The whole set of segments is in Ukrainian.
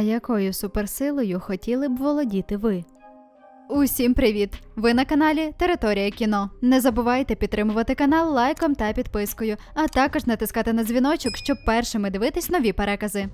якою суперсилою хотіли б володіти ви? Усім привіт! Ви на каналі Територія кіно. Не забувайте підтримувати канал лайком та підпискою, а також натискати на дзвіночок, щоб першими дивитись нові перекази.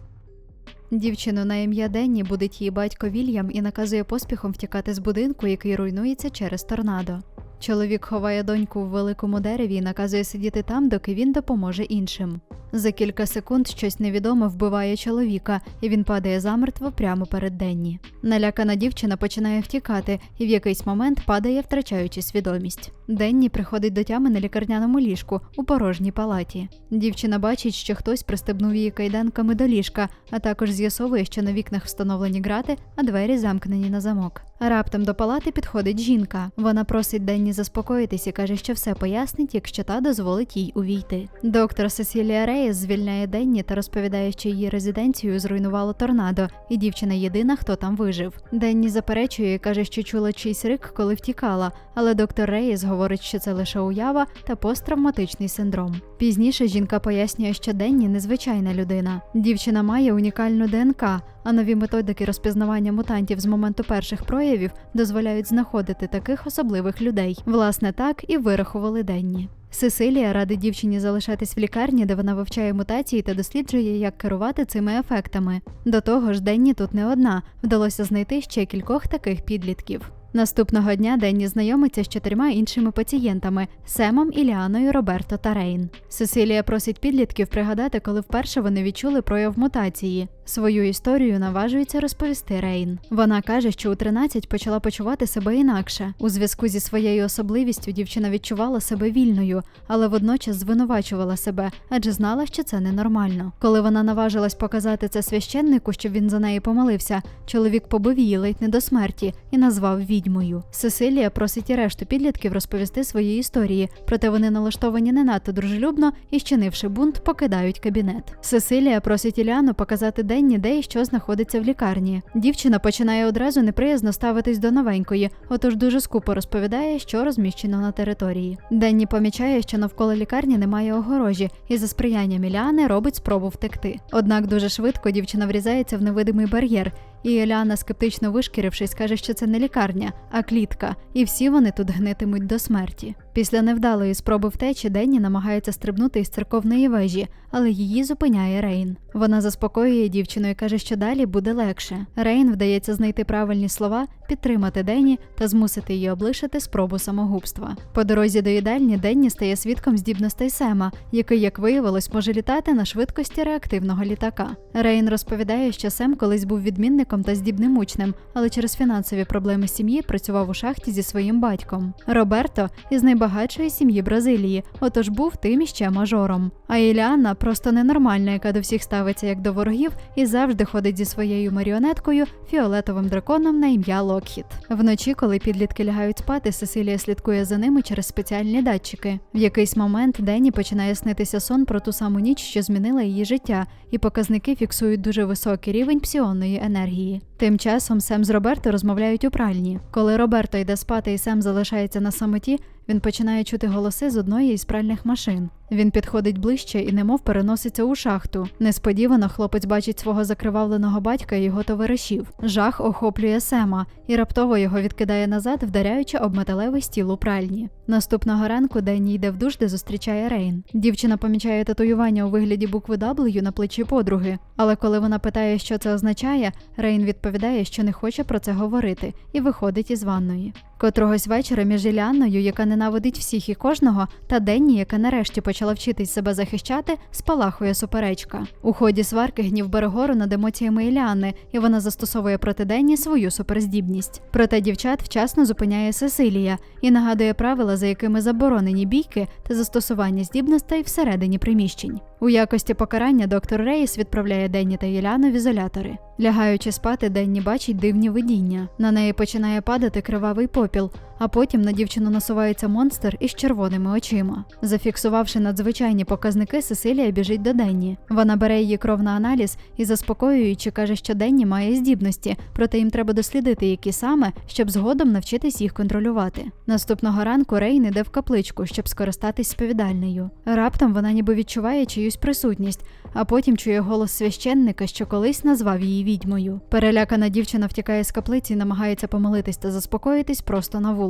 Дівчину на ім'я Денні будить її батько Вільям і наказує поспіхом втікати з будинку, який руйнується через торнадо. Чоловік ховає доньку в великому дереві і наказує сидіти там, доки він допоможе іншим. За кілька секунд щось невідоме вбиває чоловіка, і він падає замертво прямо перед Денні. Налякана дівчина починає втікати і в якийсь момент падає, втрачаючи свідомість. Денні приходить до тями на лікарняному ліжку у порожній палаті. Дівчина бачить, що хтось пристебнув її кайданками до ліжка, а також з'ясовує, що на вікнах встановлені грати, а двері замкнені на замок. Раптом до палати підходить жінка. Вона просить Денні заспокоїтись і каже, що все пояснить, якщо та дозволить їй увійти. Доктор Сесілія Рейс звільняє Денні та розповідає, що її резиденцію зруйнувало торнадо, і дівчина єдина, хто там вижив. Денні заперечує і каже, що чула чийсь рик, коли втікала, але доктор Рейс говорить, що це лише уява та посттравматичний синдром. Пізніше жінка пояснює, що Денні незвичайна людина. Дівчина має унікальну ДНК, а нові методики розпізнавання мутантів з моменту перших проявів дозволяють знаходити таких особливих людей. Власне, так і вирахували Денні. Сесилія радить дівчині залишатись в лікарні, де вона вивчає мутації та досліджує, як керувати цими ефектами. До того ж, Денні тут не одна. Вдалося знайти ще кількох таких підлітків. Наступного дня Денні знайомиться з чотирма іншими пацієнтами Семом, Іліаною, Роберто та Рейн. Сесилія просить підлітків пригадати, коли вперше вони відчули прояв мутації. Свою історію наважується розповісти Рейн. Вона каже, що у 13 почала почувати себе інакше. У зв'язку зі своєю особливістю дівчина відчувала себе вільною, але водночас звинувачувала себе, адже знала, що це ненормально. Коли вона наважилась показати це священнику, щоб він за неї помолився, чоловік побив її ледь не до смерті і назвав відьмою. Сесилія просить і решту підлітків розповісти свої історії, проте вони налаштовані не надто дружелюбно і, щинивши бунт, покидають кабінет. Сесилія просить Іліану показати де і що знаходиться в лікарні. Дівчина починає одразу неприязно ставитись до новенької, отож дуже скупо розповідає, що розміщено на території. Денні помічає, що навколо лікарні немає огорожі, і за сприянням Іліани робить спробу втекти. Однак дуже швидко дівчина врізається в невидимий бар'єр. І Еляна, скептично вишкірившись, каже, що це не лікарня, а клітка, і всі вони тут гнитимуть до смерті. Після невдалої спроби втечі Денні намагається стрибнути із церковної вежі, але її зупиняє Рейн. Вона заспокоює дівчину і каже, що далі буде легше. Рейн вдається знайти правильні слова, підтримати Денні та змусити її облишити спробу самогубства. По дорозі до їдальні Денні стає свідком здібностей Сема, який, як виявилось, може літати на швидкості реактивного літака. Рейн розповідає, що Сем колись був відмінником та здібним учнем, але через фінансові проблеми сім'ї працював у шахті зі своїм батьком. Роберто із найбагатшої сім'ї Бразилії, отож був тим іще мажором. А Іліана просто ненормальна, яка до всіх ставиться як до ворогів і завжди ходить зі своєю маріонеткою фіолетовим драконом на ім'я Локхіт. Вночі, коли підлітки лягають спати, Сесилія слідкує за ними через спеціальні датчики. В якийсь момент Денні починає снитися сон про ту саму ніч, що змінила її життя, і показники фіксують дуже високий рівень псіонної енергії. Тим часом Сем з Роберто розмовляють у пральні. Коли Роберто йде спати і Сем залишається на самоті, він починає чути голоси з одної із пральних машин. Він підходить ближче і немов переноситься у шахту. Несподівано хлопець бачить свого закривавленого батька і його товаришів. Жах охоплює Сема і раптово його відкидає назад, вдаряючи об металевий стіл у пральні. Наступного ранку Денні йде в душ, де зустрічає Рейн. Дівчина помічає татуювання у вигляді букви W на плечі подруги. Але коли вона питає, що це означає, Рейн відповідає, що не хоче про це говорити, і виходить із ванної. Котрогось вечора між Іліаною, яка ненавидить всіх і кожного, та Денні, яка нарешті почала вчитись себе захищати, спалахує суперечка. У ході сварки гнів бере гору над емоціями Іліани, і вона застосовує проти Денні свою суперздібність. Проте дівчат вчасно зупиняє Сесилія і нагадує правила, за якими заборонені бійки та застосування здібностей всередині приміщень. У якості покарання доктор Рейс відправляє Денні та Єляну в ізолятори. Лягаючи спати, Денні бачить дивні видіння. На неї починає падати кривавий попіл, а потім на дівчину насувається монстр із червоними очима. Зафіксувавши надзвичайні показники, Сесилія біжить до Денні. Вона бере її кров на аналіз і, заспокоюючи, каже, що Денні має здібності, проте їм треба дослідити, які саме, щоб згодом навчитись їх контролювати. Наступного ранку Рейн іде в капличку, щоб скористатись сповідальнею. Раптом вона ніби відчуває чиюсь присутність, а потім чує голос священника, що колись назвав її відьмою. Перелякана дівчина втікає з каплиці і намагається помолитись та заспокоїтись просто на вулиці.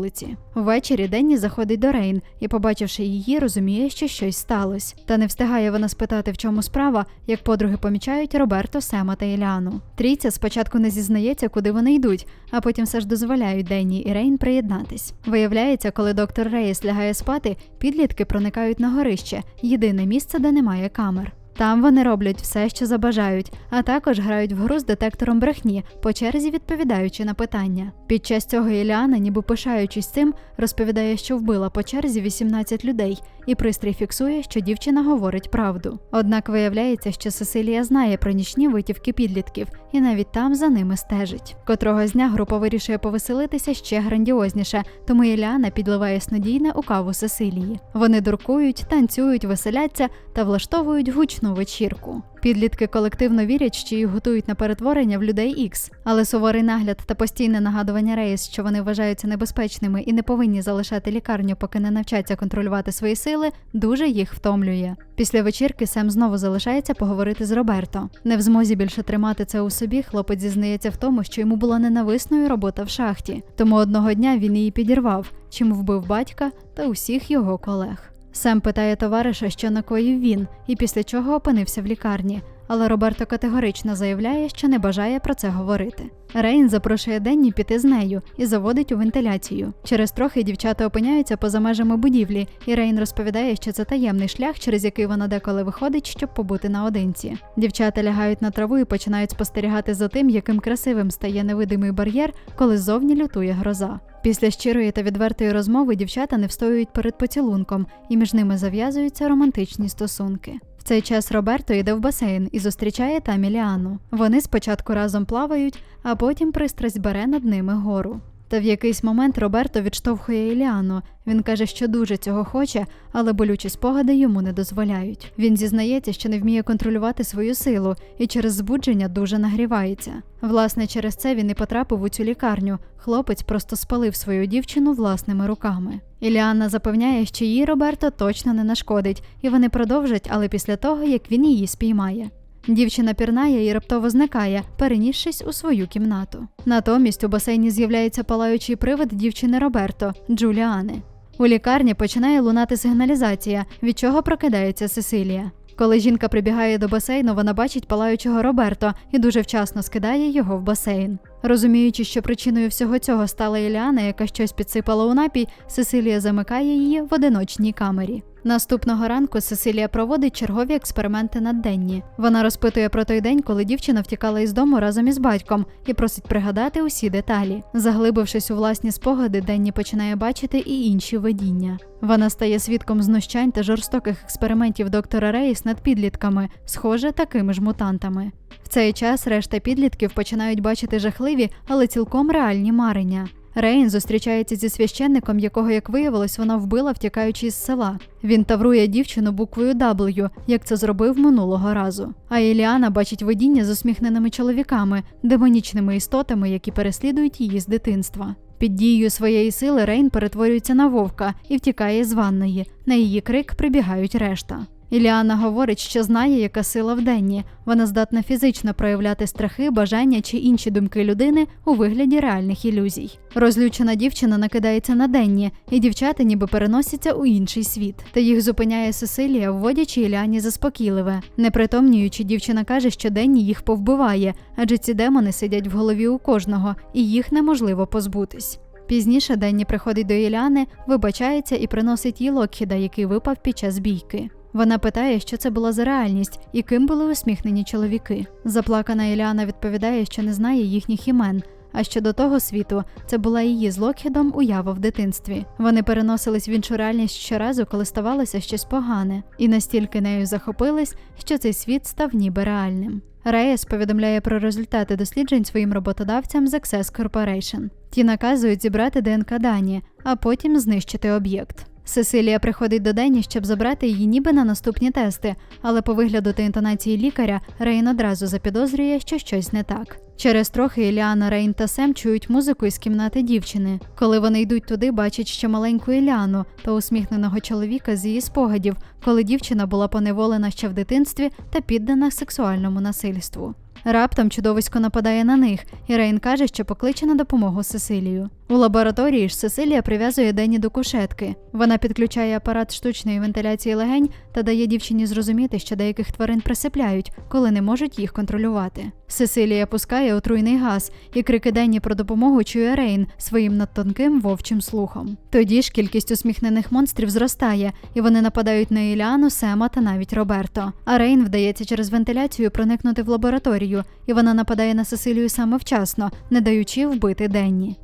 Ввечері Денні заходить до Рейн і, побачивши її, розуміє, що щось сталося. Та не встигає вона спитати, в чому справа, як подруги помічають Роберто, Сема та Іліану. Трійця спочатку не зізнається, куди вони йдуть, а потім все ж дозволяють Денні і Рейн приєднатись. Виявляється, коли доктор Рейс лягає спати, підлітки проникають на горище, єдине місце, де немає камер. Там вони роблять все, що забажають, а також грають в гру з детектором брехні, по черзі відповідаючи на питання. Під час цього Іліана, ніби пишаючись цим, розповідає, що вбила по черзі 18 людей, і пристрій фіксує, що дівчина говорить правду. Однак виявляється, що Сесилія знає про нічні витівки підлітків і навіть там за ними стежить. Котрого з дня група вирішує повеселитися ще грандіозніше, тому Іліана підливає снодійне у каву Сесилії. Вони дуркують, танцюють, веселяться та влаштовують гучну вечірку. Підлітки колективно вірять, що їх готують на перетворення в людей Ікс, але суворий нагляд та постійне нагадування Рейс, що вони вважаються небезпечними і не повинні залишати лікарню, поки не навчаться контролювати свої сили, дуже їх втомлює. Після вечірки Сем знову залишається поговорити з Роберто. Не в змозі більше тримати це у собі, хлопець зізнається в тому, що йому була ненависною робота в шахті. Тому одного дня він її підірвав, чим вбив батька та усіх його колег. Сем питає товариша, що накоїв він, і після чого опинився в лікарні. Але Роберто категорично заявляє, що не бажає про це говорити. Рейн запрошує Денні піти з нею і заводить у вентиляцію. Через трохи дівчата опиняються поза межами будівлі, і Рейн розповідає, що це таємний шлях, через який вона деколи виходить, щоб побути наодинці. Дівчата лягають на траву і починають спостерігати за тим, яким красивим стає невидимий бар'єр, коли ззовні лютує гроза. Після щирої та відвертої розмови дівчата не встоюють перед поцілунком, і між ними зав'язуються романтичні стосунки. Цей час Роберто йде в басейн і зустрічає там Іліану. Вони спочатку разом плавають, а потім пристрасть бере над ними гору. Та в якийсь момент Роберто відштовхує Іліану. Він каже, що дуже цього хоче, але болючі спогади йому не дозволяють. Він зізнається, що не вміє контролювати свою силу і через збудження дуже нагрівається. Власне, через це він і потрапив у цю лікарню. Хлопець просто спалив свою дівчину власними руками. Іліана запевняє, що їй Роберто точно не нашкодить, і вони продовжать, але після того, як він її спіймає. Дівчина пірнає і раптово зникає, перенісшись у свою кімнату. Натомість у басейні з'являється палаючий привид дівчини Роберто Джуліани. У лікарні починає лунати сигналізація, від чого прокидається Сесилія. Коли жінка прибігає до басейну, вона бачить палаючого Роберто і дуже вчасно скидає його в басейн. Розуміючи, що причиною всього цього стала Іліана, яка щось підсипала у напій, Сесилія замикає її в одиночній камері. Наступного ранку Сесилія проводить чергові експерименти над Денні. Вона розпитує про той день, коли дівчина втікала із дому разом із батьком, і просить пригадати усі деталі. Заглибившись у власні спогади, Денні починає бачити і інші видіння. Вона стає свідком знущань та жорстоких експериментів доктора Рейс над підлітками, схоже, такими ж мутантами. В цей час решта підлітків починають бачити жахливі, але цілком реальні марення. Рейн зустрічається зі священником, якого, як виявилось, вона вбила, втікаючи з села. Він таврує дівчину буквою W, як це зробив минулого разу. А Еліана бачить видіння з усміхненими чоловіками, демонічними істотами, які переслідують її з дитинства. Під дією своєї сили Рейн перетворюється на вовка і втікає з ванної. На її крик прибігають решта. Іліана говорить, що знає, яка сила в Денні. Вона здатна фізично проявляти страхи, бажання чи інші думки людини у вигляді реальних ілюзій. Розлючена дівчина накидається на Денні, і дівчата ніби переносяться у інший світ. Та їх зупиняє Сесилія, вводячи Іліані заспокійливе. Непритомнюючи, дівчина каже, що Денні їх повбиває, адже ці демони сидять в голові у кожного, і їх неможливо позбутись. Пізніше Денні приходить до Іляни, вибачається і приносить їй Локхіда, який випав під час бійки. Вона питає, що це була за реальність і ким були усміхнені чоловіки. Заплакана Іліана відповідає, що не знає їхніх імен. А що до того світу це була її з Локхідом уява в дитинстві. Вони переносились в іншу реальність щоразу, коли ставалося щось погане, і настільки нею захопились, що цей світ став ніби реальним. Рейс повідомляє про результати досліджень своїм роботодавцям з Access Corporation. Ті наказують зібрати ДНК дані, а потім знищити об'єкт. Сесилія приходить до Дені, щоб забрати її ніби на наступні тести, але по вигляду та інтонації лікаря Рейн одразу запідозрює, що щось не так. Через трохи Іліана, Рейн та Сем чують музику із кімнати дівчини. Коли вони йдуть туди, бачать ще маленьку Іліану та усміхненого чоловіка з її спогадів, коли дівчина була поневолена ще в дитинстві та піддана сексуальному насильству. Раптом чудовисько нападає на них, і Рейн каже, що покличе на допомогу Сесилію. У лабораторії ж Сесилія прив'язує Дені до кушетки. Вона підключає апарат штучної вентиляції легень та дає дівчині зрозуміти, що деяких тварин присипляють, коли не можуть їх контролювати. Сесилія пускає отруйний газ, і крики Денні про допомогу чує Рейн своїм надтонким вовчим слухом. Тоді ж кількість усміхнених монстрів зростає, і вони нападають на Іліану, Сема та навіть Роберто. А Рейн вдається через вентиляцію проникнути в лабораторію, і вона нападає на Сесилію саме вчасно, не даючи вбити Денні.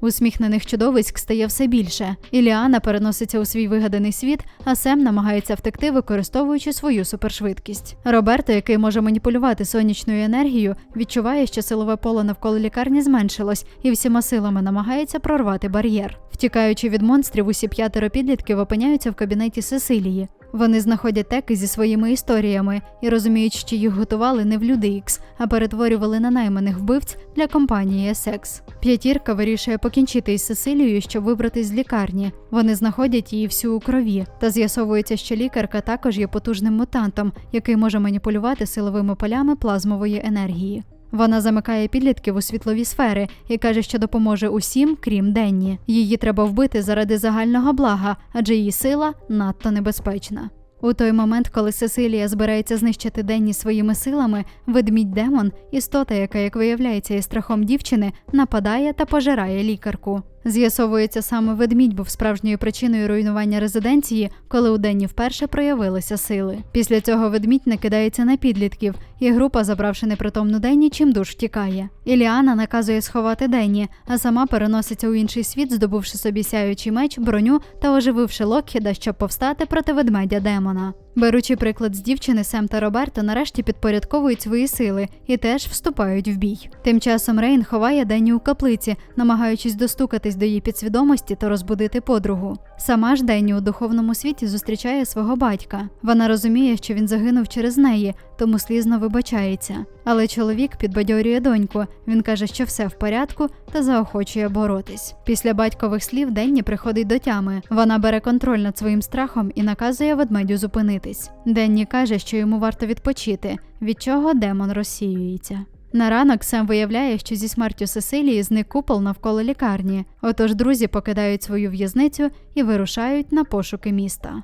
Усміхнених чудовиськ стає все більше. Іліана переноситься у свій вигаданий світ, а Сем намагається втекти, використовуючи свою супершвидкість. Роберто, який може маніпулювати сонячною енергією, відчуває, що силове поле навколо лікарні зменшилось, і всіма силами намагається прорвати бар'єр. Втікаючи від монстрів, усі п'ятеро підлітків опиняються в кабінеті Сесилії. Вони знаходять теки зі своїми історіями і розуміють, що їх готували не в люди Ікс, а перетворювали на найманих вбивць для компанії Essex. П'ятірка вирішує покінчити із Сесилією, щоб вибратись з лікарні. Вони знаходять її всю у крові, та з'ясовується, що лікарка також є потужним мутантом, який може маніпулювати силовими полями плазмової енергії. Вона замикає підлітків у світлові сфери і каже, що допоможе усім, крім Денні. Її треба вбити заради загального блага, адже її сила надто небезпечна. У той момент, коли Сесилія збирається знищити Денні своїми силами, ведмідь демон, істота, яка, як виявляється, є страхом дівчини, нападає та пожирає лікарку. З'ясовується, саме ведмідь був справжньою причиною руйнування резиденції, коли у Денні вперше проявилися сили. Після цього ведмідь накидається на підлітків, і група, забравши непритомну Денні, чим душ втікає. Іліана наказує сховати Денні, а сама переноситься у інший світ, здобувши собі сяючий меч, броню та ожививши Локхіда, щоб повстати проти ведмедя демона. Беручи приклад з дівчини, Сем та Роберто нарешті підпорядковують свої сили і теж вступають в бій. Тим часом Рейн ховає Денні у каплиці, намагаючись достукатись до її підсвідомості та розбудити подругу. Сама ж Денні у духовному світі зустрічає свого батька. Вона розуміє, що він загинув через неї, тому слізно вибачається. Але чоловік підбадьорює доньку. Він каже, що все в порядку та заохочує боротись. Після батькових слів Денні приходить до тями. Вона бере контроль над своїм страхом і наказує ведмедю зупинитись. Денні каже, що йому варто відпочити, від чого демон розсіюється. На ранок Сем виявляє, що зі смертю Сесилії зник купол навколо лікарні. Отож друзі покидають свою в'язницю і вирушають на пошуки міста.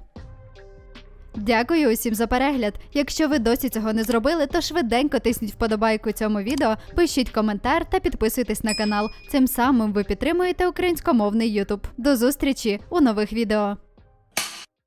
Дякую усім за перегляд. Якщо ви досі цього не зробили, то швиденько тисніть вподобайку цьому відео, пишіть коментар та підписуйтесь на канал. Цим самим ви підтримуєте українськомовний YouTube. До зустрічі у нових відео.